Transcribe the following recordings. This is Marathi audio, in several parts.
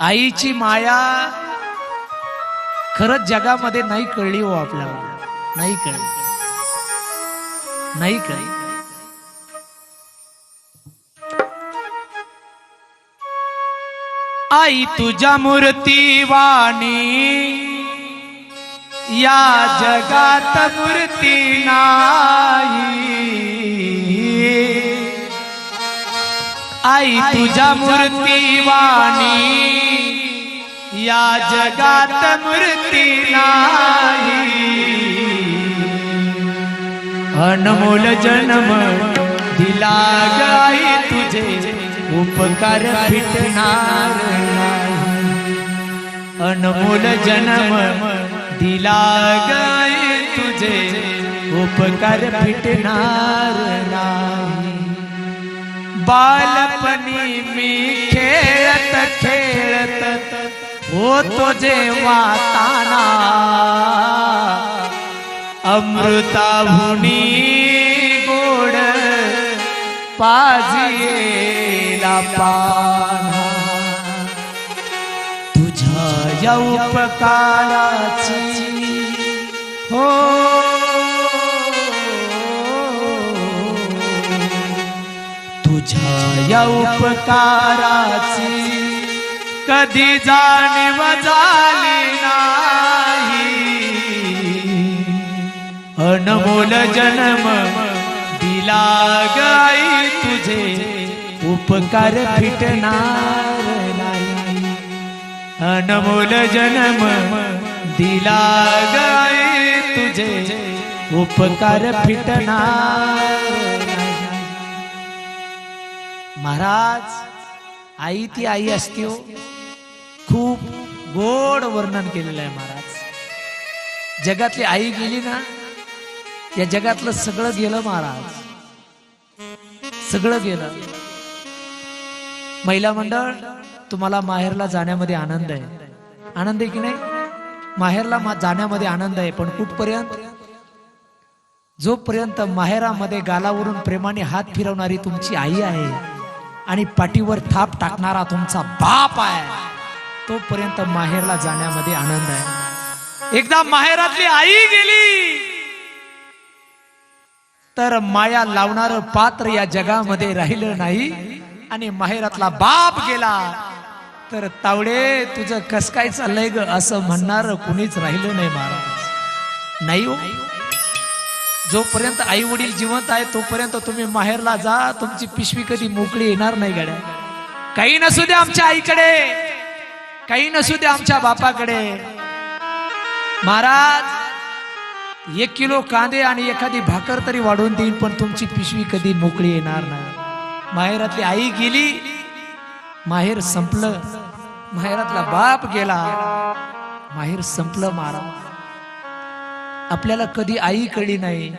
आईची माया खरंच जगामध्ये नाही कळली हो आपल्याला. नाही कळली. नाही कळली. आई तुझ्या मूर्ती वाणी या जगात मूर्ती नाही. आई तुझ्या मूर्ती वाणी या जगात मूर्ती नाही। अनमोल जन्म दिला गाई तुझे, उपकार फिटणार अनमोल जन्म दिला गाई तुझे, उपकार फिटणार नाही। बालपणी मी खेळत खेळत होतो जेव्हा ताना अमृताहुनी गोड पाजिला पाना. तुझ्या या उपकाराची हो. तुझ्या या उपकाराची कधी जाणीव झाली नाही. अनमोल जन्म दिला गाई तुझे. उपकार फिटणार नाही. अनमोल जन्म दिला गाई तुझे. उपकार फिटणार महाराज आई ती आई असते हो. गोड वर्णन केलेलं आहे महाराज. जगातली आई गेली ना या जगातलं सगळं गेलं महाराज. सगळं गेलं. महिला मंडळ तुम्हाला माहेरला जाण्यामध्ये आनंद आहे. आनंद आहे की नाही? माहेरला मा- जाण्यामध्ये आनंद आहे पण कुठपर्यंत? जोपर्यंत माहेरामध्ये गालावरून प्रेमाने हात फिरवणारी तुमची आई आहे आणि पाठीवर थाप टाकणारा तुमचा बाप आहे. तोपर्यंत माहेरला जाण्यामध्ये आनंद आहे. एकदा माहेरातली आई गेली. तर माया लावणार पात्र या जगामध्ये राहिलं नाही आणि माहेरातला बाप गेला. तर तावडे तुझं कस काय चाललंय ग? असं म्हणणार कुणीच राहिलं नाही महाराज. नाही हो. जोपर्यंत आई वडील जिवंत आहे तोपर्यंत तुम्ही माहेरला जा. तुमची पिशवी कधी मोकळी येणार नाही गाड्या. काही नसू दे आमच्या आईकडे. काही नसू दे आमच्या बापाकडे. महाराज एक किलो कांदे आणि एखादी भाकर तरी वाढवून देईन पण तुमची पिशवी कधी मोकळी येणार नाही. माहेरातली आई गेली माहेर संपलं. माहेरातला बाप गेला माहेर संपलं महाराज. आपल्याला कधी आई कळली नाही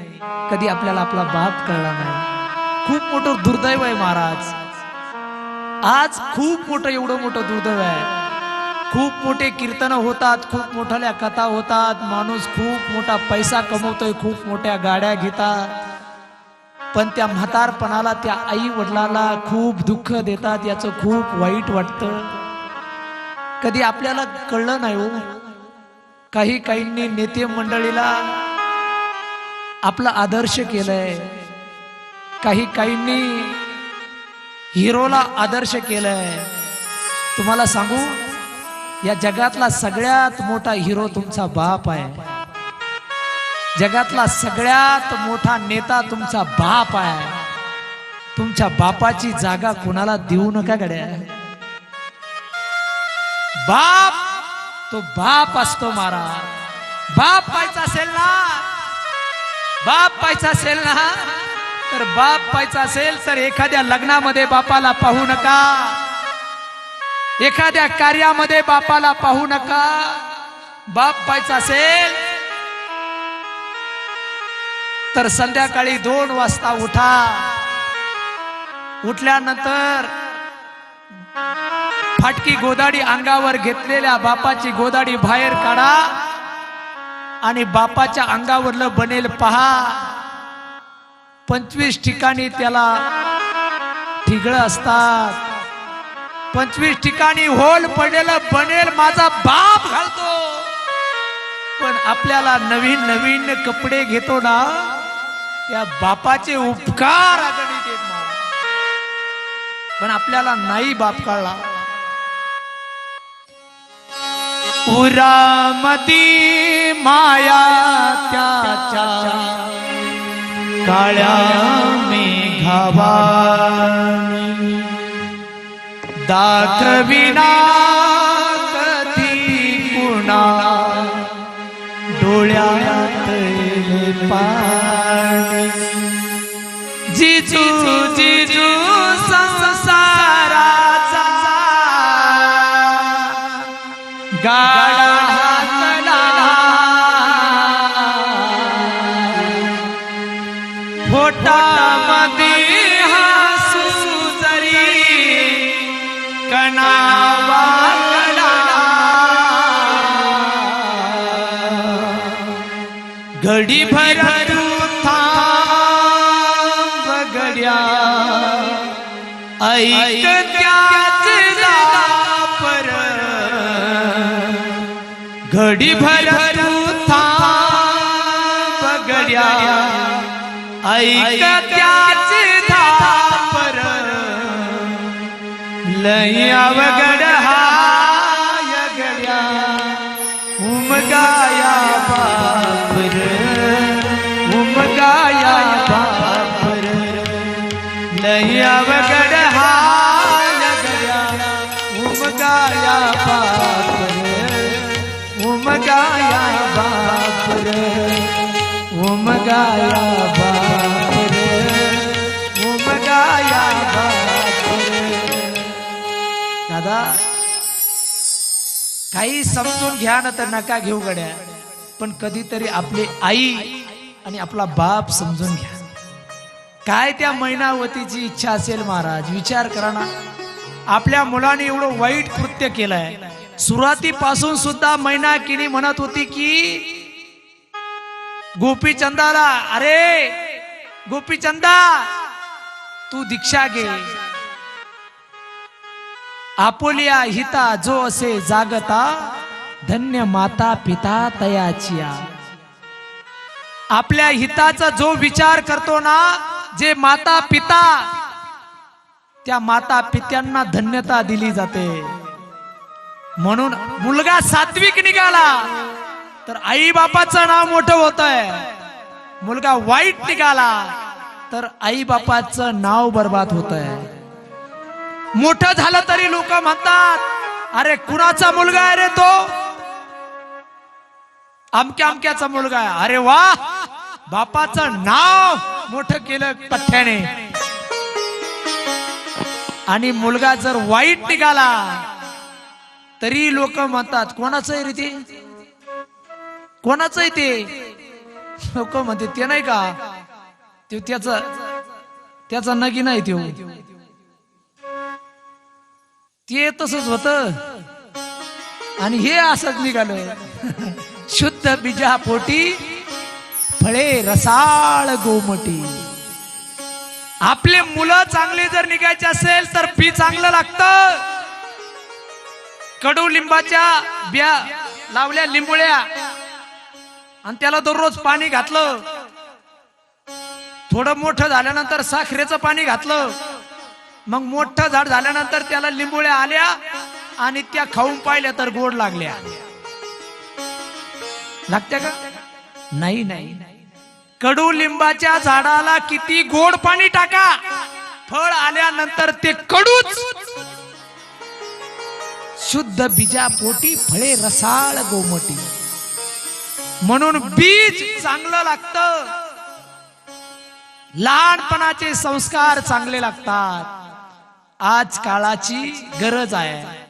कधी आपल्याला आपला बाप कळला नाही. खूप मोठं दुर्दैव आहे महाराज. आज खूप मोठं एवढं मोठं दुर्दैव आहे. खूप मोठे कीर्तन होतात खूप मोठ्या कथा होतात माणूस खूप मोठा पैसा कमवतोय खूप मोठ्या गाड्या घेतात. पण त्या म्हातारपणाला त्या आई वडिलाला खूप दुःख देतात याचं खूप वाईट वाटतं. कधी आपल्याला कळलं नाही हो. काही काहींनी नेते मंडळीला आपला आदर्श केलंय. काही काहींनी हिरोला आदर्श केलंय. तुम्हाला सांगू? या जगातला सगळ्यात मोठा हिरो तुमचा बाप आहे. जगातला सगळ्यात मोठा नेता तुमचा बाप आहे. तुमच्या बापाची जागा कुणाला देऊ नका गड्या? बाप तो बाप असतो मारा बाप पाहिजे असेल ना? बाप पाहायचा असेल ना? तर बाप पाहायचा असेल तर एखाद्या लग्नामध्ये बापाला पाहू नका. एखाद्या कार्यामध्ये बापाला पाहू नका. बाप पाहायचा असेल तर संध्याकाळी दोन वाजता उठा. उठल्यानंतर फाटकी गोदाडी अंगावर घेतलेल्या बापाची गोदाडी बाहेर काढा आणि बापाच्या अंगावरलं बनेल पहा. पंचवीस ठिकाणी त्याला ठिगळं असतात. पंचवीस ठिकाणी होल पडेल बनेल माझा बाप घालतो. पण आपल्याला नवीन नवीन कपडे घेतो ना त्या बापाचे उपकार पण आपल्याला नाही बाप कळला. उरामती माया त्याच्या काळ्या कधी कुणा डोळ्यात पाणी। जिजू जिजू ઘડી ભર બગડ્યા પર ઘડી ભર બગડ્યા પર લઈ આવગડ હાય ગયા ઉમગા दादा काही समजून घ्या ना तर नका घेऊ गड्या पण कधीतरी आपली आई आणि आपला बाप समजून घ्या. काय त्या मैनावतीची इच्छा असेल महाराज? विचार करा ना. आपल्या मुलाने एवढं वाईट कृत्य केलंय. सुरुवातीपासून सुद्धा मैनाकिनी म्हणत होती की गोपीचंदाला अरे गोपीचंदा तू दीक्षा घे. आपोलिया हिता जो असे जागता धन्य माता पिता तयाचिया. आपल्या हिताचा जो विचार करतो ना जे माता पिता त्या माता पित्यांना धन्यता दिली जाते. म्हणून मुलगा सात्विक निघाला. तर आई बापाचं नाव मोठं होत आहे मुलगा वाईट निघाला तर आई बापाचं नाव बर्बाद होत आहे मोठं झालं तरी लोक म्हणतात अरे कुणाचा मुलगा आहे रे तो? अमक्या अमक्याचा मुलगा आहे. अरे वा बापाचं नाव मोठं केलं पठ्याने आणि मुलगा जर वाईट निघाला तरी लोक म्हणतात कोणाचं रीती कोणाचं आहे ते? लोक म्हणते ते नाही का? ते त्याचा त्याचा नगी नाही तो ते तसच होत. आणि हे असंच निघालं. शुद्ध बीजा पोटी फळे रसाळ गोमटी. आपले मुलं चांगले जर निघायचे असेल तर बी चांगलं लागतं. कडू लिंबाच्या बिया लावल्या लिंबुळ्या. आणि त्याला दररोज पाणी घातलं. थोडं मोठं झाल्यानंतर साखरेचं पाणी घातलं. मग मोठं झाड झाल्यानंतर त्याला लिंबोळ्या आल्या आणि त्या खाऊन पाहिल्या तर गोड लागल्या. लागत्या का? नाही नाही. कडू लिंबाच्या झाडाला किती गोड पाणी टाका. फळ आल्यानंतर ते कडूच. शुद्ध बीजा पोटी फळे रसाळ गोमटी. म्हणून बीज चांगलं लागतं. लहानपणाचे संस्कार चांगले लागतात. आज काळाची गरज आहे.